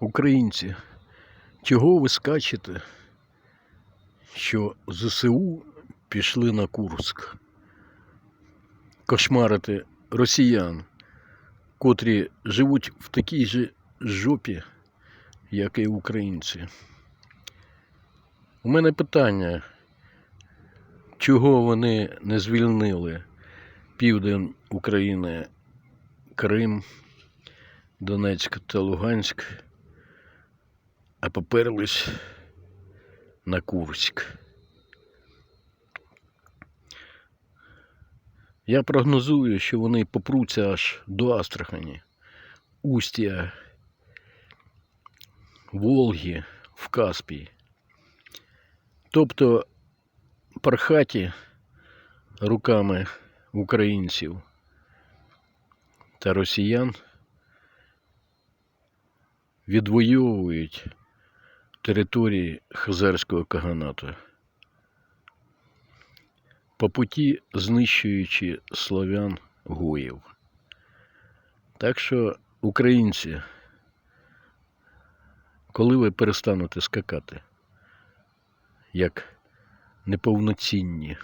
Українці, чого ви скачете, що ЗСУ пішли на Курск? Кошмарити росіян, котрі живуть в такій же жопі, як і українці. У мене питання, чого вони не звільнили південь України, Крим, Донецьк та Луганськ, поперлись на Курськ. Я прогнозую, що вони попруться аж до Астрахані, Устя, Волги, в Каспій. Тобто пархаті руками українців та росіян відвоюють території Хазарського каганату, по путі знищуючи славян гоїв. Так що, українці, коли ви перестанете скакати, як неповноцінні